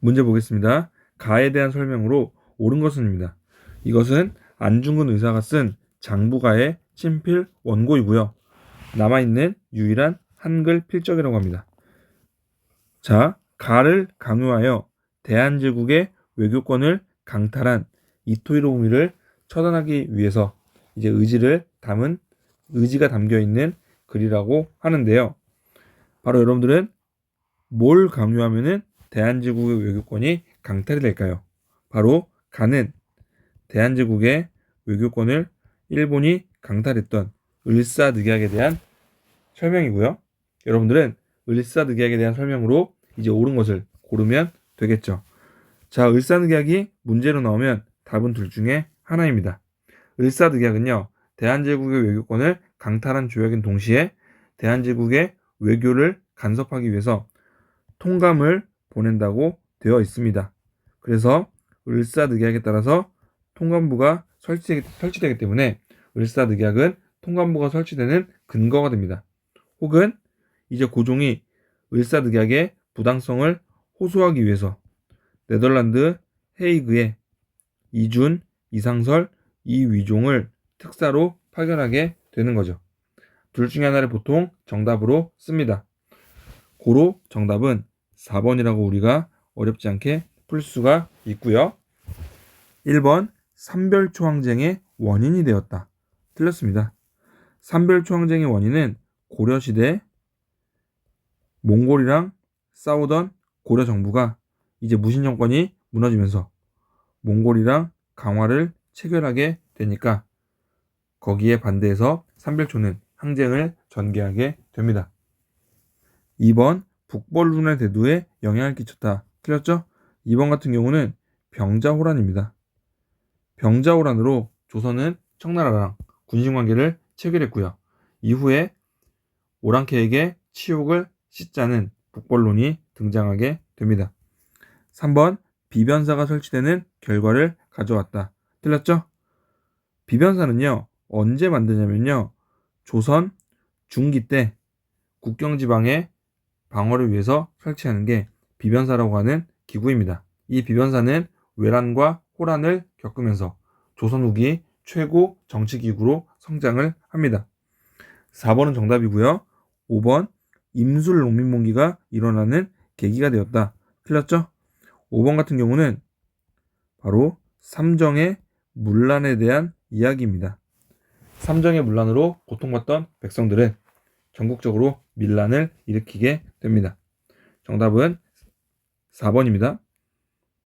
문제 보겠습니다. 가에 대한 설명으로 옳은 것은입니다. 이것은 안중근 의사가 쓴 장부가의 친필 원고이고요. 남아있는 유일한 한글 필적이라고 합니다. 자, 가를 강요하여 대한제국의 외교권을 강탈한 이토 히로부미를 처단하기 위해서 이제 의지를 담은 의지가 담겨 있는 글이라고 하는데요. 바로 여러분들은 뭘 강요하면은 대한제국의 외교권이 강탈이 될까요? 바로 가는 대한제국의 외교권을 일본이 강탈했던 을사늑약에 대한 설명이고요. 여러분들은 을사늑약에 대한 설명으로 이제 옳은 것을 고르면 되겠죠. 자, 을사늑약이 문제로 나오면 답은 둘 중에 하나입니다. 을사늑약은요, 대한제국의 외교권을 강탈한 조약인 동시에 대한제국의 외교를 간섭하기 위해서 통감을 보낸다고 되어 있습니다. 그래서 을사늑약에 따라서 통감부가 설치되기, 설치 되기 때문에 을사늑약은 통감부가 설치되는 근거가 됩니다. 혹은 이제 고종이 을사늑약의 부당성을 호소하기 위해서 네덜란드 헤이그에 이준, 이상설, 이위종을 특사로 파견하게 되는 거죠. 둘 중에 하나를 보통 정답으로 씁니다. 고로 정답은 4번이라고 우리가 어렵지 않게 풀 수가 있고요. 1번 삼별초 항쟁의 원인이 되었다. 틀렸습니다. 삼별초 항쟁의 원인은 고려시대 몽골이랑 싸우던 고려 정부가 이제 무신 정권이 무너지면서 몽골이랑 강화를 체결하게 되니까 거기에 반대해서 삼별초는 항쟁을 전개하게 됩니다. 2번 북벌룬의 대두에 영향을 끼쳤다. 틀렸죠? 2번 같은 경우는 병자호란입니다. 병자호란으로 조선은 청나라랑 군신관계를 체결했고요. 이후에 오랑캐에게 치욕을 씻자는 북벌론이 등장하게 됩니다. 3번 비변사가 설치되는 결과를 가져왔다. 틀렸죠? 비변사는요, 언제 만드냐면요, 조선 중기 때 국경지방의 방어를 위해서 설치하는 게 비변사라고 하는 기구입니다. 이 비변사는 외란과 호란을 겪으면서 조선 후기 최고 정치기구로 성장을 합니다. 4번은 정답이고요. 5번 임술 농민봉기가 일어나는 계기가 되었다. 틀렸죠? 5번 같은 경우는 바로 삼정의 문란에 대한 이야기입니다. 삼정의 문란으로 고통받던 백성들은 전국적으로 밀란을 일으키게 됩니다. 정답은 4번입니다.